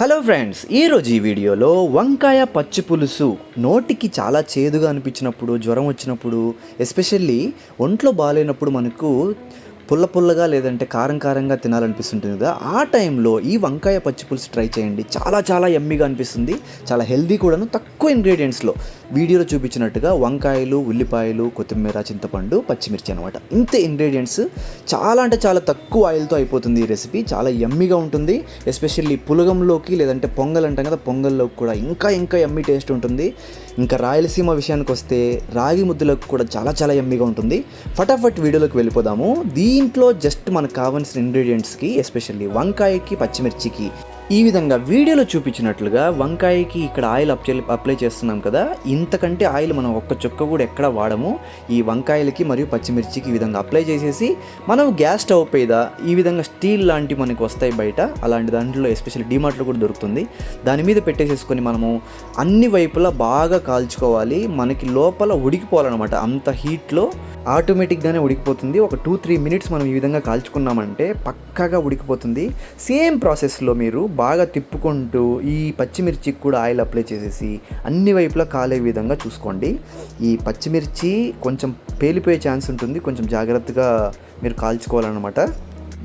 Hello friends ఈరోజు ఈ వీడియోలో వంకాయ పచ్చి పులుసు నోటికి చాలా చేదుగా అనిపించినప్పుడు జ్వరం వచ్చినప్పుడు ఎస్పెషల్లీ ఒంట్లో బాగాలేనప్పుడు మనకు పుల్ల పుల్లగా లేదంటే కారం కారంగా తినాలనిపిస్తుంటుంది కదా. ఆ టైంలో ఈ వంకాయ పచ్చి పులుసు ట్రై చేయండి. చాలా చాలా ఎమ్మిగా అనిపిస్తుంది. చాలా హెల్దీ కూడాను తక్కువ ఇంగ్రీడియంట్స్లో వీడియోలో చూపించినట్టుగా వంకాయలు ఉల్లిపాయలు కొత్తిమీర చింతపండు పచ్చిమిర్చి అనమాట ఇంత ఇంగ్రీడియంట్స్ చాలా అంటే చాలా తక్కువ ఆయిల్తో అయిపోతుంది ఈ రెసిపీ చాలా ఎమ్మిగా ఉంటుంది. ఎస్పెషల్లీ పులగంలోకి లేదంటే పొంగల్ అంటాం కదా పొంగల్లోకి కూడా ఇంకా ఇంకా ఎమ్మి టేస్ట్ ఉంటుంది. ఇంకా రాయలసీమ విషయానికి వస్తే రాగి ముద్దలకు కూడా చాలా చాలా ఎమ్మిగా ఉంటుంది. ఫటాఫట్ వీడియోలోకి వెళ్ళిపోదాము. దీంట్లో జస్ట్ మనకు కావాల్సిన ఇంగ్రీడియంట్స్కి ఎస్పెషల్లీ వంకాయకి పచ్చిమిర్చికి ఈ విధంగా వీడియోలో చూపించినట్లుగా వంకాయకి ఇక్కడ ఆయిల్ అప్లై అప్లై చేస్తున్నాం కదా. ఇంతకంటే ఆయిల్ మనం ఒక్క చుక్క కూడా ఎక్కడ వాడము. ఈ వంకాయలకి మరియు పచ్చిమిర్చికి ఈ విధంగా అప్లై చేసేసి మనం గ్యాస్ స్టవ్ మీద ఈ విధంగా స్టీల్ లాంటి మనకి వస్తాయి బయట. అలాంటి దాంట్లో ఎస్పెషల్లీ డిమార్ట్లో కూడా దొరుకుతుంది. దాని మీద పెట్టేసేసుకొని మనము అన్ని వైపులా బాగా కాల్చుకోవాలి. మనకి లోపల ఉడికిపోవాలన్నమాట. అంత హీట్లో ఆటోమేటిక్గానే ఉడికిపోతుంది. ఒక టూ త్రీ మినిట్స్ మనం ఈ విధంగా కాల్చుకున్నామంటే పక్కాగా ఉడికిపోతుంది. సేమ్ ప్రాసెస్లో మీరు బాగా తిప్పుకుంటూ ఈ పచ్చిమిర్చికి కూడా ఆయిల్ అప్లై చేసేసి అన్ని వైపులా కాలే విధంగా చూసుకోండి. ఈ పచ్చిమిర్చి కొంచెం పేలిపోయే ఛాన్స్ ఉంటుంది. కొంచెం జాగ్రత్తగా మీరు కాల్చుకోవాలన్నమాట.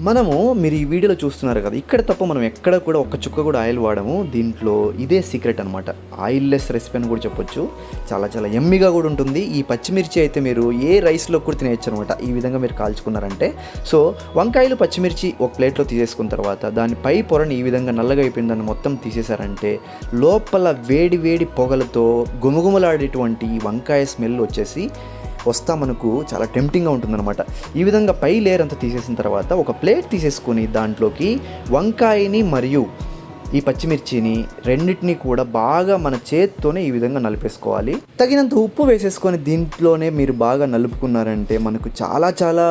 మనము మీరు ఈ వీడియోలో చూస్తున్నారు కదా ఇక్కడ తప్ప మనం ఎక్కడ కూడా ఒక్క చుక్క కూడా ఆయిల్ వాడము. దీంట్లో ఇదే సీక్రెట్ అనమాట ఆయిల్ లెస్ రెసిపీ అని కూడా చెప్పొచ్చు. చాలా చాలా ఎమ్మిగా కూడా ఉంటుంది. ఈ పచ్చిమిర్చి అయితే మీరు ఏ రైస్లో కూడా తినేయచ్చు అనమాట ఈ విధంగా మీరు కాల్చుకున్నారంటే. సో వంకాయలు పచ్చిమిర్చి ఒక ప్లేట్లో తీసేసుకున్న తర్వాత దాని పై పొరని ఈ విధంగా నల్లగా అయిపోయిన దాన్ని మొత్తం తీసేశారంటే లోపల వేడి వేడి పొగలతో గుమగుమలాడేటువంటి వంకాయ స్మెల్ వచ్చేసి వస్తా మనకు చాలా టెంప్టింగ్గా ఉంటుందన్నమాట. ఈ విధంగా పై లేయర్ అంతా తీసేసిన తర్వాత ఒక ప్లేట్ తీసేసుకొని దాంట్లోకి వంకాయని మరియు ఈ పచ్చిమిర్చిని రెండింటిని కూడా బాగా మన చేత్తోనే ఈ విధంగా నలిపేసుకోవాలి. తగినంత ఉప్పు వేసేసుకొని దీంట్లోనే మీరు బాగా నలుపుకున్నారంటే మనకు చాలా చాలా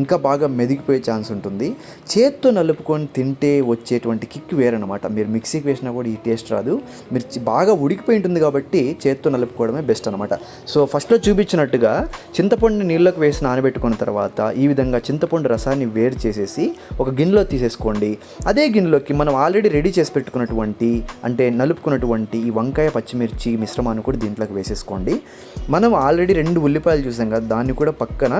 ఇంకా బాగా మెదిగిపోయే ఛాన్స్ ఉంటుంది. చేత్తో నలుపుకొని తింటే వచ్చేటువంటి కిక్ వేరనమాట మీరు మిక్సీకి వేసినా కూడా ఈ టేస్ట్ రాదు. మీరు బాగా ఉడికిపోయి ఉంటుంది కాబట్టి చేత్తో నలుపుకోవడమే బెస్ట్ అనమాట సో ఫస్ట్లో చూపించినట్టుగా చింతపండు నీళ్ళకు వేసి నానబెట్టుకున్న తర్వాత ఈ విధంగా చింతపండు రసాన్ని వేరు చేసేసి ఒక గిన్నెలో తీసేసుకోండి. అదే గిన్నెలోకి మనం ఆల్రెడీ రెడీ చేసి పెట్టుకున్నటువంటి అంటే నలుపుకున్నటువంటి ఈ వంకాయ పచ్చిమిర్చి మిశ్రమాన్ని కూడా దీంట్లోకి వేసేసుకోండి. మనం ఆల్రెడీ రెండు ఉల్లిపాయలు చూసాం కదా దాన్ని కూడా పక్కన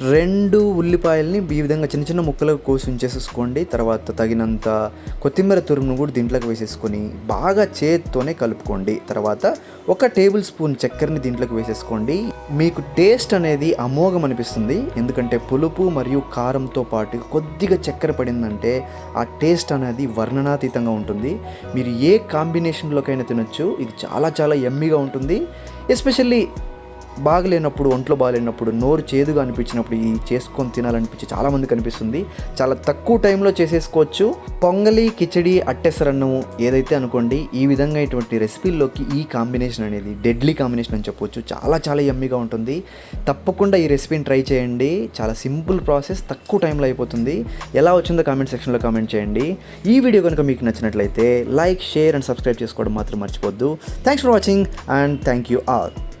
రెండు ఉల్లిపాయల్ని ఈ విధంగా చిన్న చిన్న ముక్కలకు కోసి ఉంచేసేసుకోండి. తర్వాత తగినంత కొత్తిమీర తురుమును కూడా దీంట్లోకి వేసేసుకొని బాగా చేత్తోనే కలుపుకోండి. తర్వాత ఒక టేబుల్ స్పూన్ చక్కెరని దీంట్లోకి వేసేసుకోండి. మీకు టేస్ట్ అనేది అమోఘం అనిపిస్తుంది. ఎందుకంటే పులుపు మరియు కారంతో పాటు కొద్దిగా చక్కెర పడిందంటే ఆ టేస్ట్ అనేది వర్ణనాతీతంగా ఉంటుంది. మీరు ఏ కాంబినేషన్లోకైనా తినొచ్చు. ఇది చాలా చాలా ఎమ్మీగా ఉంటుంది. ఎస్పెషల్లీ బాగలేనప్పుడు ఒంట్లో బాగలేనప్పుడు నోరు చేదుగా అనిపించినప్పుడు ఈ చేసుకొని తినాలనిపించి చాలామంది కనిపిస్తుంది చాలా తక్కువ టైంలో చేసేసుకోవచ్చు. పొంగలి కిచడి అట్టెసరన్నము ఏదైతే అనుకోండి ఈ విధంగా ఇటువంటి రెసిపీల్లోకి ఈ కాంబినేషన్ అనేది డెడ్లీ కాంబినేషన్ అని చెప్పొచ్చు. చాలా చాలా యమ్మీగా ఉంటుంది. తప్పకుండా ఈ రెసిపీని ట్రై చేయండి. చాలా సింపుల్ ప్రాసెస్ తక్కువ టైంలో అయిపోతుంది. ఎలా వచ్చిందో కామెంట్ సెక్షన్లో కామెంట్ చేయండి. ఈ వీడియో కనుక మీకు నచ్చినట్లయితే లైక్ షేర్ అండ్ సబ్స్క్రైబ్ చేసుకోవడం మాత్రం మర్చిపోద్దు. Thanks for watching and thank you all